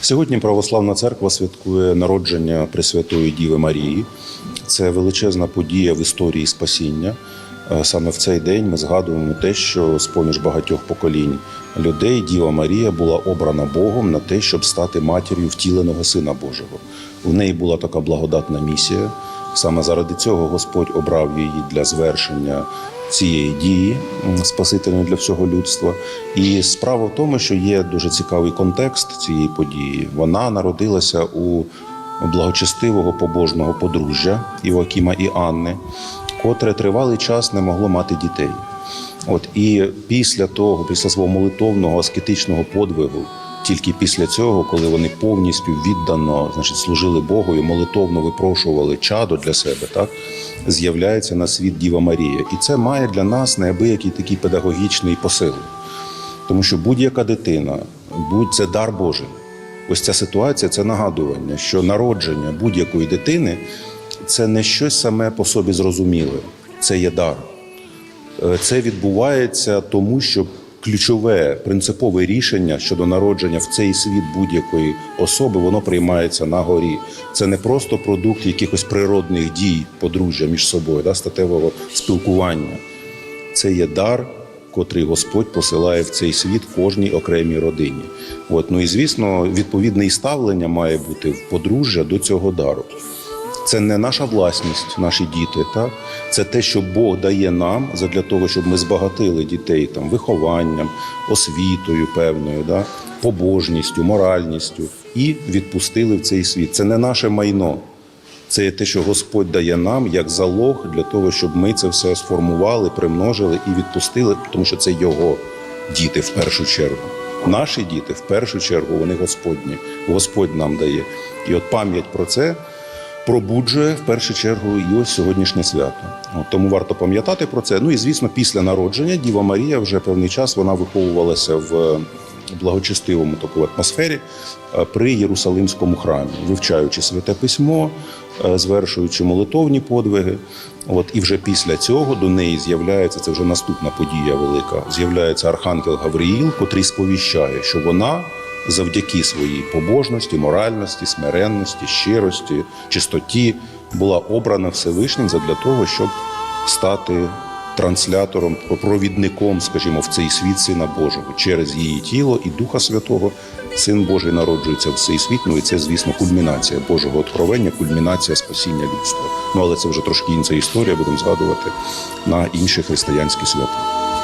Сьогодні православна церква святкує народження Пресвятої Діви Марії. Це величезна подія в історії спасіння. Е, Саме в цей день ми згадуємо те, що з поміж багатьох поколінь людей Діва Марія була обрана Богом на те, щоб стати матір'ю втіленого Сина Божого. У неї була така благодатна місія. Саме заради цього Господь обрав її для звершення цієї дії спасительної для всього людства. І справа в тому, що є дуже цікавий контекст цієї події. Вона народилася у благочестивого побожного подружжя Іоакіма і Анни, котре тривалий час не могло мати дітей. От і після того, після свого молитовного аскетичного подвигу, тільки після цього, коли вони повністю віддано значить, служили Богу молитовно випрошували чадо для себе, так з'являється на світ Діва Марія. І це має для нас неабиякий такий педагогічний посил. Тому що будь-яка дитина, будь це дар Божий. Ось ця ситуація це нагадування, що народження будь-якої дитини це не щось саме по собі зрозуміле, це є дар. Е, Це відбувається тому, що ключове принципове рішення щодо народження в цей світ будь-якої особи воно приймається на горі. Це не просто продукт якихось природних дій подружжя між собою, да, статевого спілкування. Це є дар, котрий Господь посилає в цей світ кожній окремій родині. От, ну і звісно, відповідне і ставлення має бути в подружжя до цього дару. Це не наша власність, наші діти, так? це те, що Бог дає нам для того, щоб ми збагатили дітей там, вихованням, освітою певною, да? побожністю, моральністю і відпустили в цей світ. Це не наше майно. Це те, що Господь дає нам як залог для того, щоб ми це все сформували, примножили і відпустили, тому що це його діти в першу чергу. Наші діти в першу чергу вони Господні. Господь нам дає. І от пам'ять про це пробуджує в першу чергу і ось сьогоднішнє свято. От, тому варто пам'ятати про це. Ну і звісно, після народження Діва Марія вже певний час вона виховувалася в благочестивому такому атмосфері е, при Єрусалимському храмі, вивчаючи святе письмо, е, звершуючи молитовні подвиги. От і вже після цього до неї з'являється це вже наступна подія велика. З'являється архангел Гавриїл, котрий сповіщає, що вона завдяки своїй побожності, моральності, смиренності, щирості, чистоті була обрана Всевишнім задля того, щоб стати транслятором, провідником, скажімо, в цей світ Сина Божого через її тіло і Духа Святого. Син Божий народжується в цей світ. Ну і це, звісно, кульмінація Божого откровення, кульмінація спасіння людства. Ну але це вже трошки інша історія, будемо згадувати на інші християнські свята.